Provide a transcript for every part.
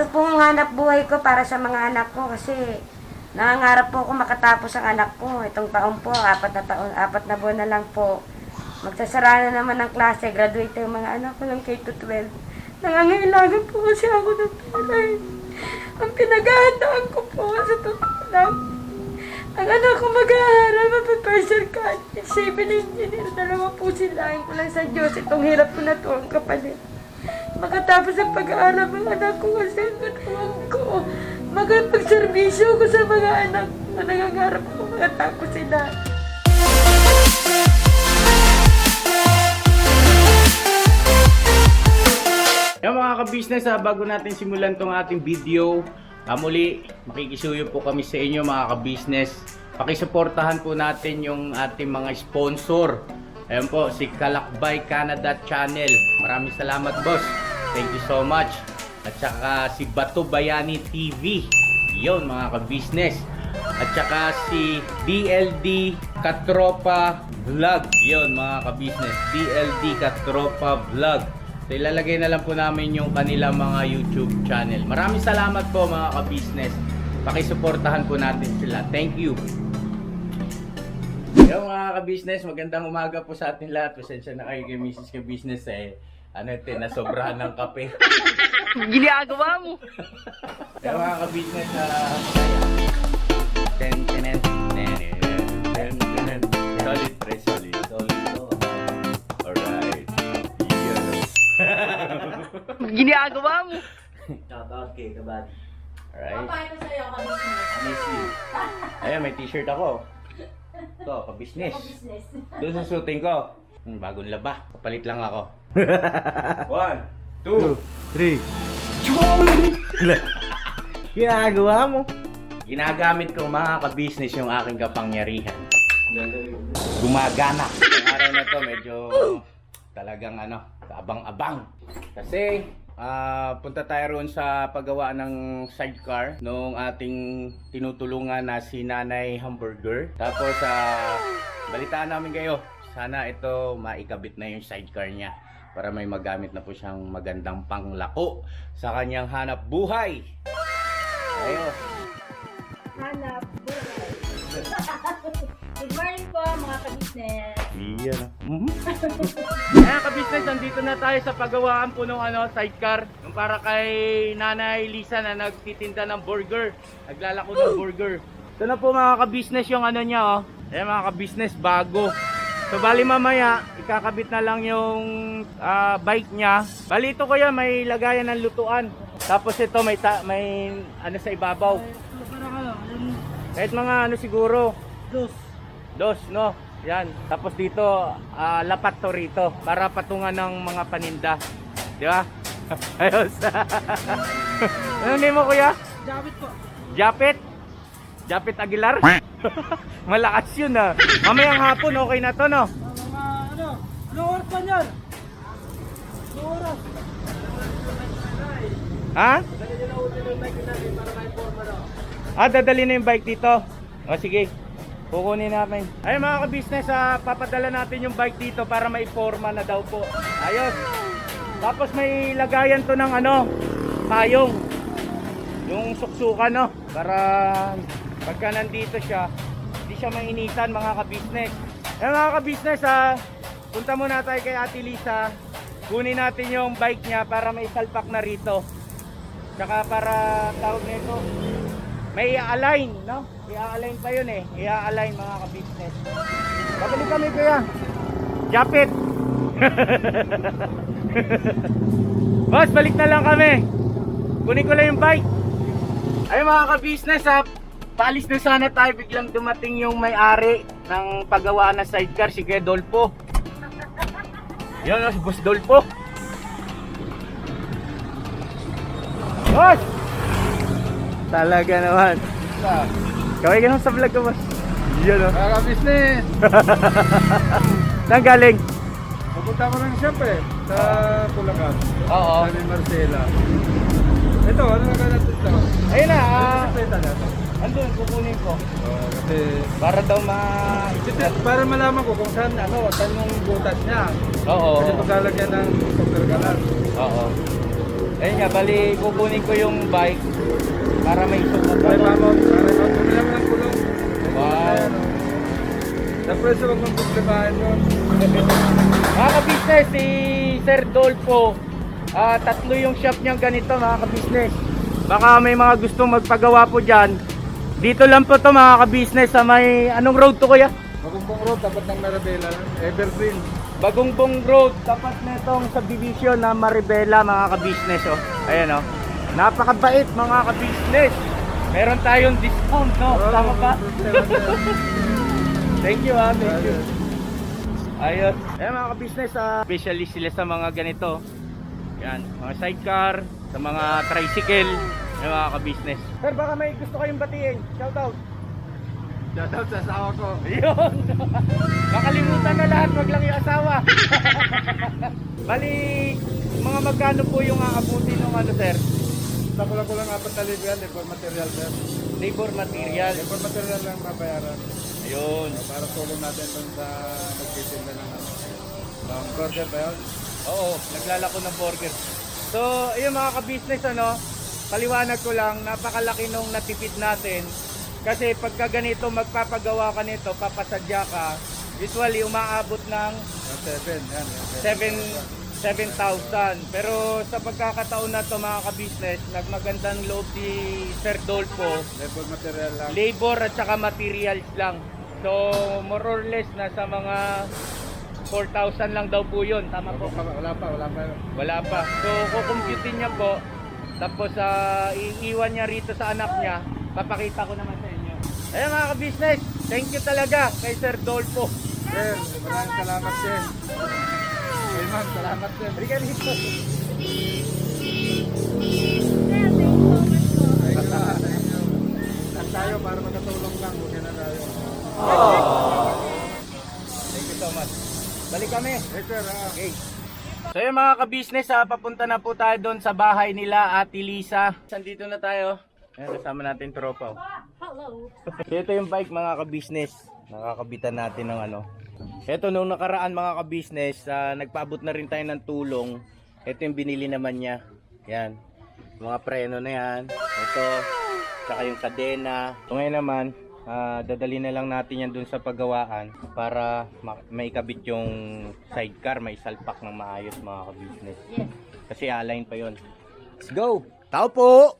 Ito pong hanap buhay ko para sa mga anak ko kasi nangangarap po ako makatapos ang anak ko. Itong taon po, apat na taon, apat na buwan na lang po. Magsasara na naman ng klase, graduate yung mga anak ko ng K-12. Nangangailangan po kasi ako ng palay. Ang pinaghahandaan ko po sa totoo lang. Ang anak ko mag-aaral, mapaperser ka. Civil engineer, dalawa po sila. Ang ko lang sa Diyos, itong hirap ko na to ang kapalit. Makatapos ang pag-aaral ng anak ko kasi ang katawan ko. Magpagservisyo ko sa mga anak ko. Nangangarap ko makatapos sila. Yung mga ka-business, ah, bago natin simulan tong ating video, ah, muli, makikisuyo po kami sa inyo mga ka-business. Pakisuportahan po natin yung ating mga sponsor. Ayan po, si Kalakbay Canada Channel. Maraming salamat, boss. Thank you so much. At saka si Bato Bayani TV. Yun, mga ka-business. At saka si DLD Katropa Vlog. Yun, mga ka-business. DLD Katropa Vlog. So ilalagay na lang po namin yung kanilang mga YouTube channel. Maraming salamat po mga ka-business. Pakisuportahan po natin sila. Thank you. Yung mga ka-business, magandang umaga po sa atin lahat. Pasensya na kayo kay Mrs. ka-business eh. Ano ito, nasobrahan ng kape. Ginagawa mo. Yung mga ka-business na... ten, ten, ten, ten, ten, ten, ten. Solid, pre, solid. Solid. Alright. Yeah. Ginagawa mo. Shoutout kay Kabad. Alright. Paano sa'yo? Miss you. Ayan, may t-shirt ako. Ito, ka-business. Doon sa shooting ko. Hmm, bagong laba. Kapalit lang ako. One, two, Three. Ginagawa mo. Ginagamit ko mga ka-business yung aking kapangyarihan. Gumagana. Ang araw na to medyo talagang ano, abang-abang. Kasi ah, punta tayo roon sa paggawa ng sidecar nung ating tinutulungan na si Nanay Hamburger. Tapos ah, balitaan namin kayo. Sana ito maikabit na yung sidecar niya para may magamit na po siyang magandang panglako sa kanyang hanap buhay. Ayos. Hanap buhay. Good morning po mga ka-business. Iyan. Mm-hmm. Kaya ka-business, nandito na tayo sa paggawaan po ng ano, sidecar. Yung para kay Nanay Lisa na nagtitinda ng burger. Naglalako ng burger. Ito na po mga ka-business yung ano niya oh. Ayan mga ka-business, bago. So bali mamaya, ikakabit na lang yung ah, bike niya. Bali ito kuya, may lagayan ng lutuan. Tapos ito may ta- may ano sa ibabaw. Kahit mga ano siguro, Dos. Dos, no? Yan. Tapos dito, ah, lapat to rito para patungan ng mga paninda. Di ba? Ayos. ano name mo kuya? Japit po. Japit? Japit Aguilar? Malakas yun ah. Mamayang hapon, okay na to no? Mga ano? Ano oras pa niyan? Ano oras? Ha? Ah, dadali na yung bike dito. O sige, kukunin namin. Ay mga ka-business, ah, papadala natin yung bike dito para may forma na daw po. Ayos. Tapos may lagayan to ng ano, payong. Yung suksukan no, para pagka nandito siya, hindi siya mainitan mga ka-business. Eh mga ka-business, ah, punta muna tayo kay Ate Lisa. Kunin natin yung bike niya para may salpak na rito. Tsaka para tawag nito, may i-align, no? I-align pa yun eh. I-align mga ka-business. Babalik kami kuya. Japit. Boss, balik na lang kami. Kunin ko lang yung bike. Ay mga ka-business ha, paalis na sana tayo biglang dumating yung may-ari ng paggawa ng sidecar si Kuya Dolpo. Yan o, si Boss Dolpo. Boss! Talaga naman. Kaway ka naman sa vlog ko, boss. Yan o. Mga ka-business. Saan galing? Pupunta ko lang siyempre sa Bulacan. Oo. Sa Marcela. Ito, ano na natin ito? Ayun na, Ah. ito. Andun, kukunin ko. Oh, kasi Para daw ma... Kasi para malaman ko kung saan ano, saan yung butas niya. Oo. Kasi paglalagyan ng super galan. Oo. Ayun nga, bali kukunin ko yung bike para may isok na Ay, mama, para sa problema ng kulong. Wow. Sa presyo, huwag mong problemahin yun. Mga ka-business, si Sir Dolfo, ah, tatlo yung shop niyang ganito mga ka-business. Baka may mga gustong magpagawa po dyan. Dito lang po to mga ka-business sa may, anong road to kuya? Magumpong road, dapat ng Marabela. Evergreen. Bagongbong Road, tapat na itong subdivision na Maribela mga ka-business oh. Ayan oh. Napakabait mga ka-business. Meron tayong discount no, tama ba? Thank you ah, thank you. Ayos. Ayan mga ka-business, ah, specialist sila sa mga ganito. Yan, mga sidecar, sa mga tricycle, yung mga ka-business. Sir, baka may gusto kayong batiin. Shout out. Shoutout sa asawa ko. Yun. Makalimutan na lahat, wag lang yung asawa. Bali, mga magkano po yung aabutin ng ano, sir? Sa kulang-kulang apat na yan, labor material sir. Labor material. Labor material lang mabayaran. Ayun. So, para tulong natin dun sa nagtitinda ng ano. Um, burger ba yun? Oo, naglalako ng burger. So, ayun mga ka-business, ano, paliwanag ko lang, napakalaki nung natipid natin. Kasi pagka ganito, magpapagawa ka nito, papasadya ka, usually umaabot ng Yung seven, yan. yung 7 seven. 7,000. Pero sa pagkakataon na to mga ka-business, nagmagandang loob si Sir Dolfo, Labor material lang. labor at saka materials lang. So, more or less, nasa mga 4,000 lang daw po yun. Tama po? Wala pa, wala pa. Wala pa. So, kukumputin niya po. Tapos, ah, iiwan niya rito sa anak niya. Papakita ko naman sa inyo. Ayun mga ka-business, thank you talaga kay Sir Dolfo. Sir, maraming salamat din. Hey ma'am, salamat din. Halika dito. Tayo para makatulong lang, huwag na tayo. Thank you so much. Balik kami. Hey sir, ah. Okay. So yung mga ka-business, ah, papunta na po tayo doon sa bahay nila, Ate Lisa. Sandito na tayo. Ayan, kasama natin tropa. oh. Hello. So ito yung bike mga ka-business. Nakakabitan natin ng ano. Ito nung nakaraan mga ka-business, ah, nagpaabot na rin tayo ng tulong. Ito yung binili naman niya. Yan. Mga preno na yan. Ito. Tsaka yung kadena. So ngayon naman, ah, dadali na lang natin yan dun sa paggawaan para ma- maikabit yung sidecar. May salpak ng maayos mga ka-business. Yes. Kasi align pa yon. Let's go! Tao po!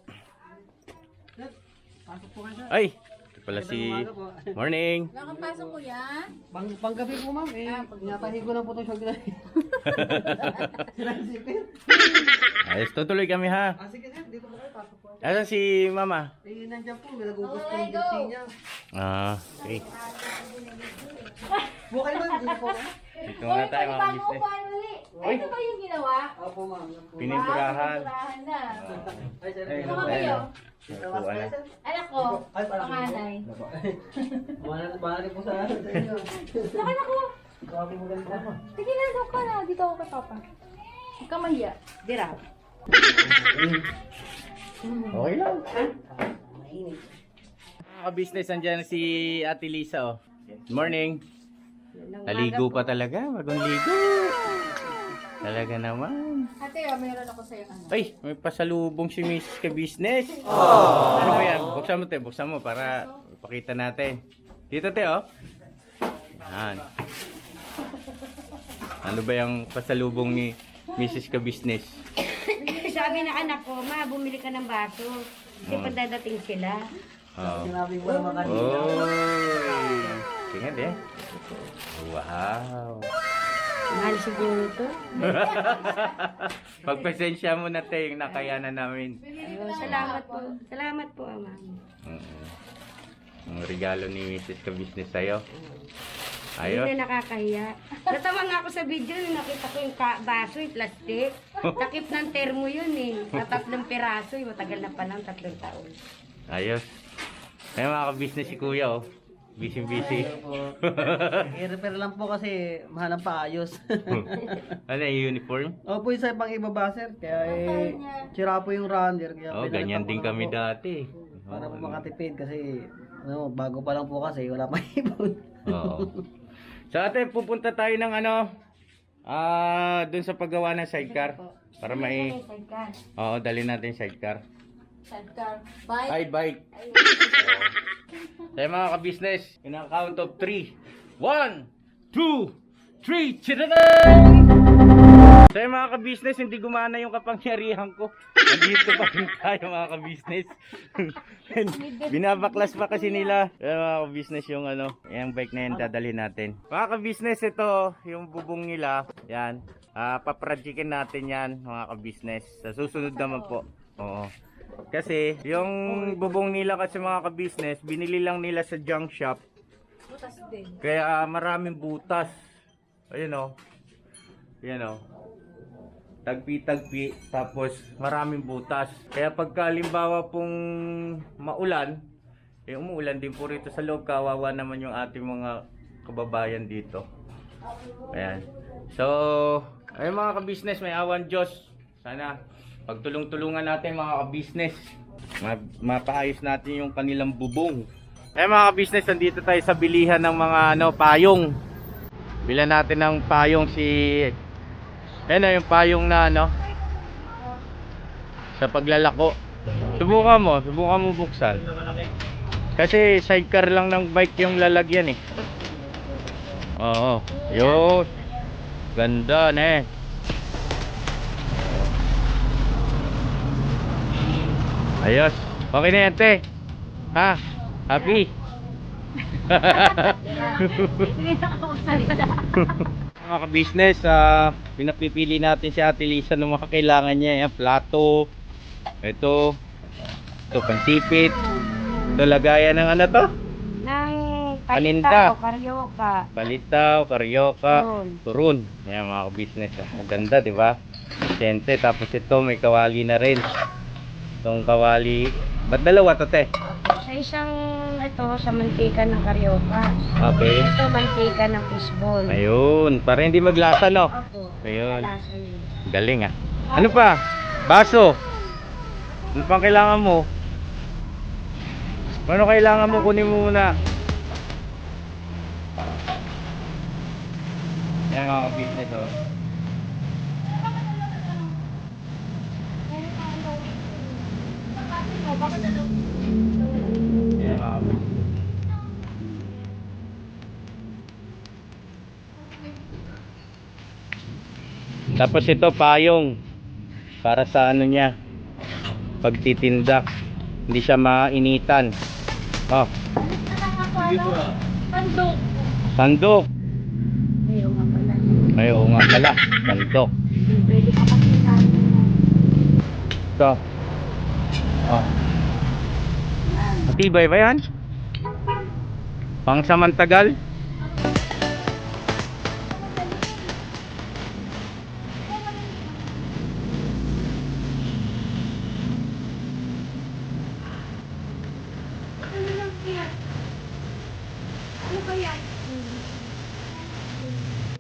Ay! Ito pala si... Morning! Wala kang pasok ko yan? Pang, panggabi po ma'am, eh, natahi ko lang po itong shogda. Ayos, tutuloy kami ha. ah, sige sir, dito po kayo, pasok. Asan si mama? Eh, nandiyan po, may nagugas po yung duty niya. Ah, okay. Bukay ma'am, dito po. Dito muna tayo mga business. Ay, ito ba yung ginawa? Opo ma'am, yan po. Pinimpurahan. Pinturahan na. Ay Ito ba kayo? Anak ko, panganay. Bahala po sa ano. Saka na ko. Grabe mo lang po. Sige na, doon ka na. Dito ako kay Papa. Huwag ka mahiya. Dira. Okay lang. Mga business, andyan si Ate Lisa oh. Good morning. Naligo pa talaga, bagong ligo. Talaga naman. Ate, oh, meron ako sa'yo ano. Ay, may pasalubong si Miss ka business. Ano ba yan? Buksan mo te, buksan mo para ipakita natin. Dito te oh. Yan. Ano ba yung pasalubong ni Mrs. ka business? Sabi ng anak ko, ma, bumili ka ng baso. Kasi Mm. pag dadating sila. Oh. Sinabi ko naman kanina. Oy. Tingnan eh. Wow. Mahal siguro to. Pagpasensya mo na te, yung nakayanan namin. Ayun, salamat po. Salamat po, ama. Mm. Ang regalo ni Mrs. ka business sa'yo. Hindi na nakakahiya. Natawa nga ako sa video nung nakita ko yung baso, yung plastic. Takip ng termo yun eh. Sa tatlong piraso, yung matagal na pa lang, tatlong taon. Ayos. Ay mga ka-business si Kuya oh. Busy busy. I-repair lang po kasi mahal ang paayos. ano yung uniform? Opo, isa pang ibaba sir. Kaya eh, sira po yung runner. Kaya Oh, ganyan din kami po. dati. Para po Oo. makatipid kasi ano, bago pa lang po kasi wala pa ipon. Oo. So ate, pupunta tayo ng ano, ah, dun sa paggawa ng sidecar. Para may... Sidecar. Oo, dali natin sidecar. Sidecar. Bike. Side bike. Sa mga ka-business, in a count of 3. 1, 2, 3, Sa mga ka-business, hindi gumana yung kapangyarihan ko. Nandito pa rin tayo mga ka-business. Binabaklas pa kasi nila. Kaya mga ka-business yung ano, yung bike na yan dadalhin natin. Mga ka-business, ito, yung bubong nila. Yan. Ah, paprajikin natin yan mga ka-business. Sa susunod naman po. Oo. Kasi yung bubong nila kasi mga ka-business, binili lang nila sa junk shop. Butas din. Kaya ah, maraming butas. Ayun oh. Yan oh. Tagpi-tagpi tapos maraming butas. Kaya pagka halimbawa pong maulan, eh umuulan din po rito sa loob, kawawa naman yung ating mga kababayan dito. Ayan. So, ayun mga ka-business, may awan Diyos. Sana pagtulong-tulungan natin mga ka-business. Ma- mapaayos natin yung kanilang bubong. Eh mga ka-business, nandito tayo sa bilihan ng mga ano, payong. Bilan natin ng payong si Ayan na yung payong na ano sa paglalako. Subukan mo, subukan mo buksan. Kasi sidecar lang ng bike yung lalagyan eh. Oo, yun. Ganda na eh. Ayos. Okay na yan, te. Ha? Happy? mga ka-business, ah, pinapipili natin si Ate Lisa ng mga kailangan niya. Yan, plato. Ito. Ito, pansipit. Ito, lagayan ng ano to? Nang Paninda. palita o karyoka. Palitaw, karyoka, Turun. Yan mga ka-business. ah. Ang ganda, di ba? Siyente, tapos ito may kawali na rin. Itong kawali. Ba't dalawa to, te? Sa isang ito, sa mantika ng karyoka. Okay. Ito, mantika ng fishball. Ayun, para hindi maglasa, no? Opo. Ayun. Lasa yun. Galing ah. Ano pa? Baso. Ano pang kailangan mo? Ano kailangan mo? Kunin mo muna. Yan mga ka-business oh. Ka-business. Tapos ito payong para sa ano niya pagtitinda. Hindi siya mainitan. Oh, Handok. sandok. Ayaw nga pala. Ay, oo nga pala. Sandok. Pwede ka kasi Ito. Oh. Matibay ba yan? Pang samantagal?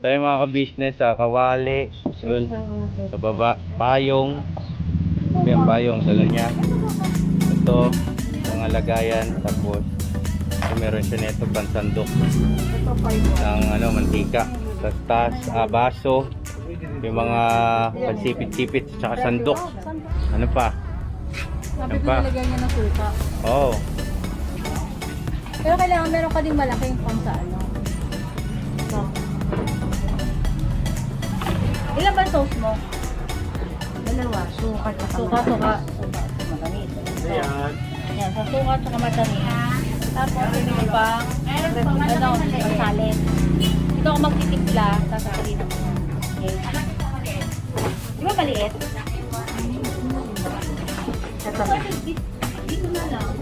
Tayo mga ka-business sa kawali, yun, sa baba, payong, may payong sa lanya. Ito, mga lagayan, tapos ito meron siya nito pansandok ng ano, mantika. Sa taas, ah, baso, yung mga pansipit-sipit, tsaka sandok. Ano pa? Ko pa. nilagyan niya ng suka. Oh, Pero kailangan meron ka ding malaking pang sa ano. So. Ilan ba sauce mo? Dalawa, sukat at Suka, suka. Ayan. Ayan, sa suka at matamis. Tapos, ito pang, ano, salad. Ito ako magtitimpla, sasasalin ako. Okay. Di ba maliit? Ito. Dito na lang.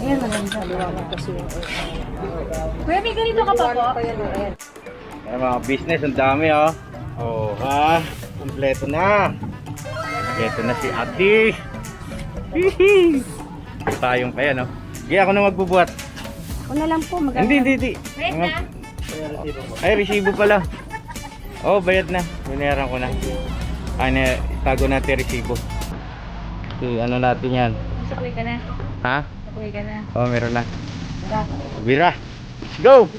Ayan, maganda. Kuya, may ganito ka pa po? Ayan mga business, ang dami oh. Oh, ha? Kompleto na. Kompleto na si Ate. Hihi. May Tayong pa yan oh. Sige, ako na magbubuhat. Ako na lang po, maganda. Hindi, hindi, hindi. Wait na. Ay, resibo pala. Oh, bayad na. Binayaran ko na. Ay, na, itago natin resibo. Okay, ano natin yan? Sakuy ka na. Ha? Sakuy ka na. Oh, meron na. Bira. Go!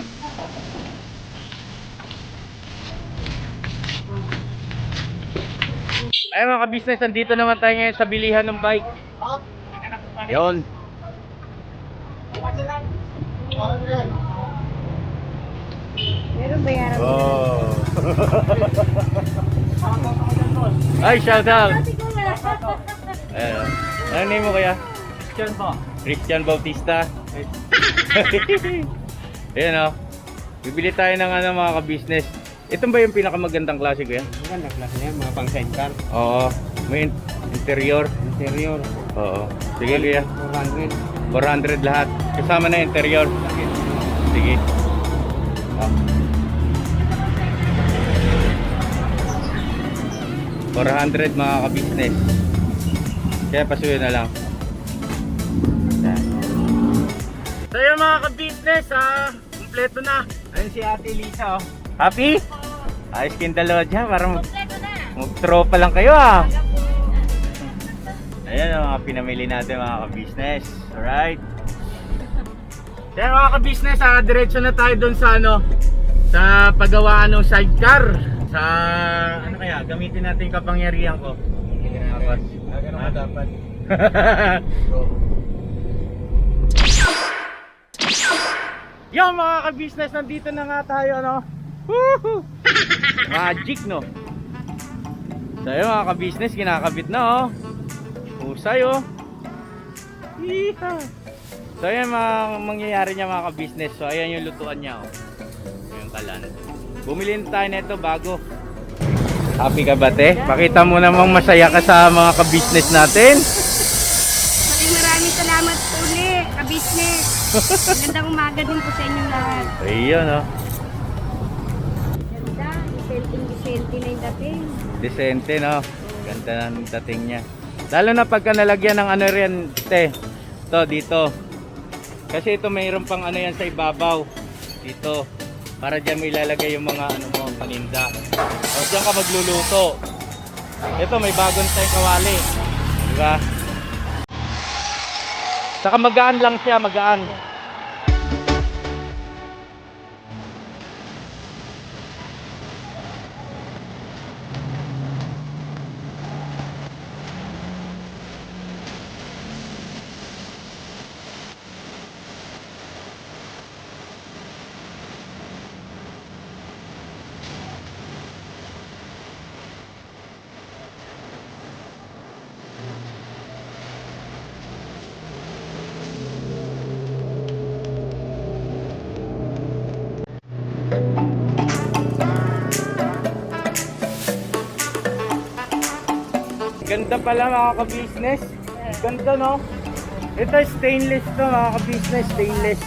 Ay mga ka-business, nandito naman tayo ngayon sa bilihan ng bike. Yon. Meron bayaran. Oh. Ay, shout out. Ayan. Ano name mo kaya? Christian po. Christian Bautista. Ayan o. Bibili tayo ng ano mga ka-business. Ito ba yung pinakamagandang klase ko yan? Maganda klase na yan, mga pang sidecar. Oo. May in- interior. Interior. Oo. Sige kuya. 400. 400 lahat. Kasama na interior. Sige. Ah. 400 mga ka-business. Kaya pasuyo na lang. Yan. So yun mga ka-business, ah, kompleto na. Ayun si Ate Lisa oh. Happy? Ayos kayong dalawa dyan, parang mag-tropa lang kayo ah. Ayan ang mga pinamili natin mga ka-business. Alright. Kaya mga ka-business, ah, diretso na tayo doon sa ano, sa paggawaan ng sidecar. Sa, ano kaya, gamitin natin yung kapangyarihan ko. Tapos, Ganun dapat. Yo mga ka-business, nandito na nga tayo no. Woohoo! Magic no. Yun mga ka-business, kinakabit na oh. Husay oh. Yeehaw! So yan mga mangyayari niya mga ka-business. So ayan yung lutuan niya oh. Yung kalan. Bumili na tayo nito bago. Happy ka ba te? Pakita mo namang masaya ka sa mga ka-business natin. Maraming maraming salamat po ulit, ka-business. Magandang umaga din po sa inyong lahat. Ayun oh. Vicente na yung dating. Decente, no? Ganda ng dating niya. Lalo na pagka nalagyan ng ano rin, te. To, dito. Kasi ito mayroon pang ano yan sa ibabaw. Dito. Para dyan mo ilalagay yung mga ano mo, paninda. O dyan ka magluluto. Ito may bagong tayong kawali. Di ba? Saka magaan lang siya, magaan. Ganda pala mga ka-business. Ganda no? Ito stainless to mga ka-business, stainless.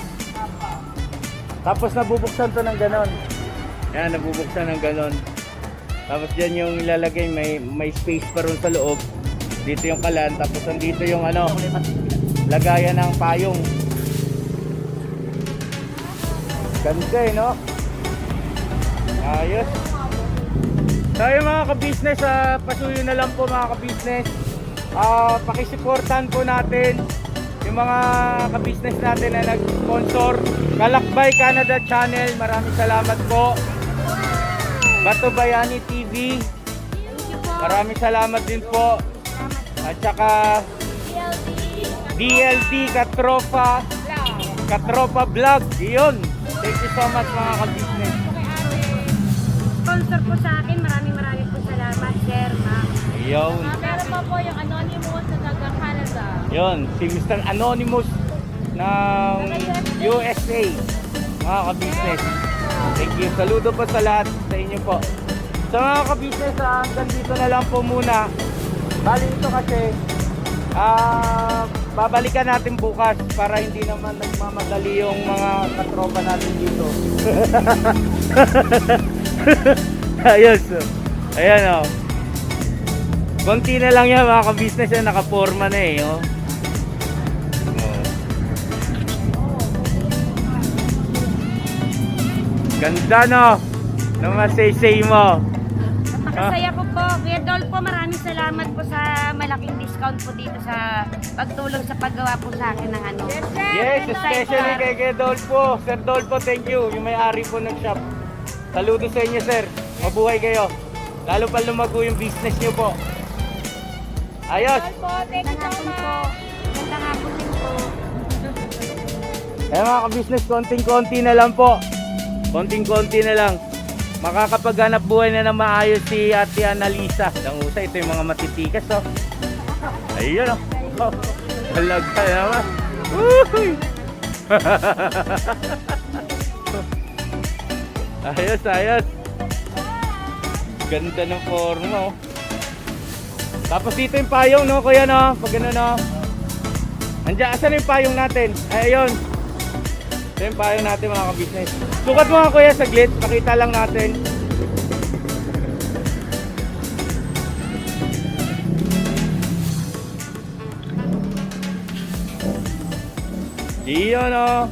Tapos nabubuksan to ng ganon. Yan, nabubuksan ng ganon. Tapos dyan yung ilalagay, may, may space pa ron sa loob. Dito yung kalan, tapos nandito yung ano, lagayan ng payong. Ganda eh, no? Ayos. Tayo mga ka-business, ah, pasuyo na lang po mga ka-business. Ah, pakisuportahan po natin yung mga ka-business natin na nag-sponsor. Kalakbay Canada Channel, maraming salamat po. Bato Bayani TV, maraming salamat din po. At saka DLD Katropa, Katropa Vlog, yun. Thank you so much mga ka-business. Sponsor po sa akin, maraming maraming po salamat, sir, ma'am. Yun. Meron pa po yung Anonymous na taga Canada. Yun, si Mr. Anonymous ng USA. Mga ka-business. Thank you. Saludo po sa lahat sa inyo po. Sa mga ka-business, ah, hanggang dito na lang po muna. Bali ito kasi, ah, babalikan natin bukas para hindi naman nagmamadali yung mga katropa natin dito. Ayos. oh. Ayan oh. Konti na lang yan mga ka-business yan, nakaporma na eh. Oh. Oh. Ganda no? Nung masay-say mo. Napakasaya ko po. Kuya Dolpo, maraming salamat po sa malaking discount po dito sa pagtulong sa paggawa po sa akin ng ano. Yes, especially kay kay Dolpo. Sir Dolpo, thank you. Yung may-ari po ng shop. Saludo sa inyo, sir. Mabuhay kayo. Lalo pa lumago yung business nyo po. Ayos. Po, thank you so much. Magandang hapon din po. Eh mga ka-business, konting-konti na lang po. Konting-konti na lang. Makakapaghanap buhay na ng maayos si Ate Annalisa. Ang usa, ito yung mga matitikas, oh. Ayun, oh. oh. Talaga naman. Uy! ayos, ayos. Ganda ng forma, oh. Tapos dito yung payong, no, kuya, no? Pag ano, no? Andiyan, asan yung payong natin? Ay, ayun. Ito yung payong natin mga ka-business. Sukat mo nga kuya saglit, pakita lang natin. Iyon oh.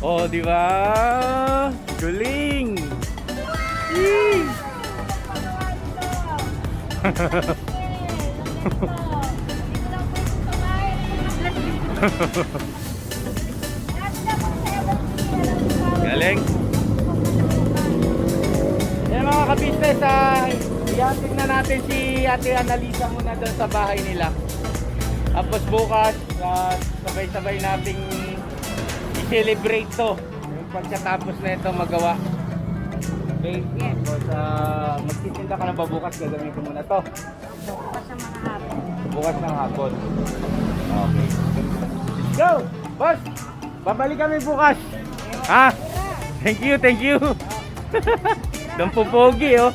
Oh, di ba? Galing. Yee! Galing. Yan mga ka-business, ah, ihatid na natin si Ate Annalisa muna doon sa bahay nila. Tapos bukas, ah, sabay-sabay nating i-celebrate to. Pagkatapos na ito magawa. Okay? Tapos ah, magtitinda ka na ba bukas? Gagamitin mo na to. Bukas sa mga hapon. Bukas ng hapon. Okay. Go! Boss! Babalik kami bukas. Ha? Thank you, thank you. Doon po pogi, oh.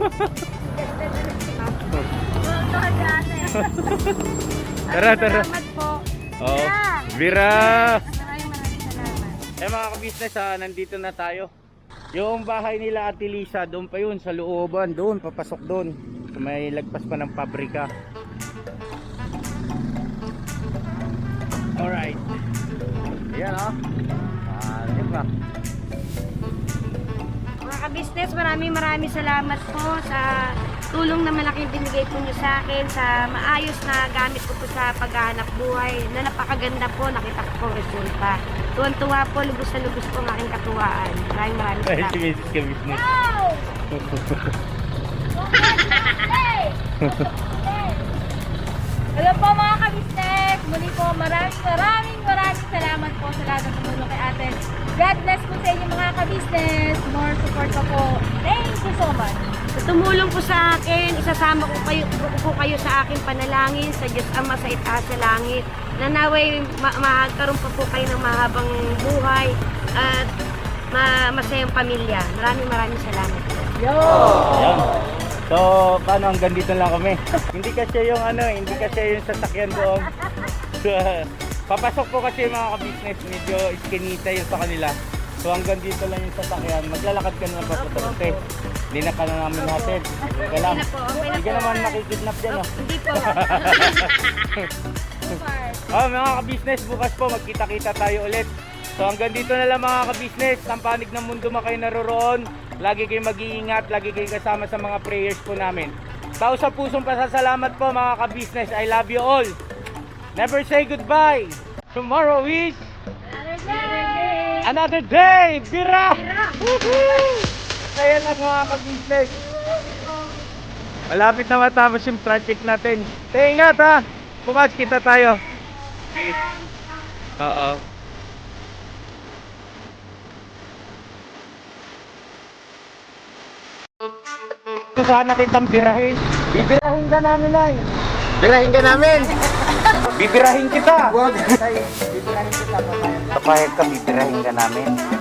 tara, tara. Salamat po. Oh, Bira. Eh mga ka-business, ah, nandito na tayo. Yung bahay nila Ate Lisa, doon pa yun, sa looban, doon, papasok doon. May lagpas pa ng pabrika. Alright. Ayan oh. Ah, di ba? Mga ka-business, maraming maraming salamat po sa tulong na malaking binigay po niyo sa akin, sa maayos na gamit ko po sa paghahanap buhay, na napakaganda po, nakita ko po resulta. Tuwan-tuwa po, lubos na lubos po ang aking katuwaan. Maraming maraming Ay, si Mrs. ka-business. Hello po mga ka-business! Muli po maraming maraming maraming salamat po sa lahat ng tumulong kay ate. God bless po sa inyo mga ka-business. More support pa po. Thank you so much. Tumulong po sa akin, isasama ko kayo, po kayo sa aking panalangin sa Diyos Ama sa itaas sa langit. Na naway ma- magkaroon pa po kayo ng mahabang buhay at ma masayang pamilya. Maraming maraming salamat po. Ayan. So, paano hanggang dito lang kami? hindi kasi yung ano, hindi kasi yung sasakyan doon. So, papasok po kasi yung mga ka-business, medyo iskinita yun sa kanila. So hanggang dito lang yung sasakyan, maglalakad ka na papunta. Hindi na ka na namin natin. Hindi lang. Na po, okay na Hindi ka po. naman nakikidnap dyan, oh. Hindi po. Oh, mga ka-business, bukas po magkita-kita tayo ulit. So hanggang dito na lang mga ka-business. Ang panig ng mundo man kayo naroroon. Lagi kayong mag-iingat, lagi kayong kasama sa mga prayers po namin. Tao sa pusong pasasalamat po mga ka-business. I love you all. Never say goodbye. Tomorrow is another day. Bira! Kaya na mga ka-business. Malapit na matapos yung project natin. Ingat ha. Bukas kita tayo. Oo. Gusto sana kitang birahin. Bibirahin ka namin ay. Birahin ka namin! Bibirahin kita. Bibirahin kita. Papayag ka, bibirahin ka namin.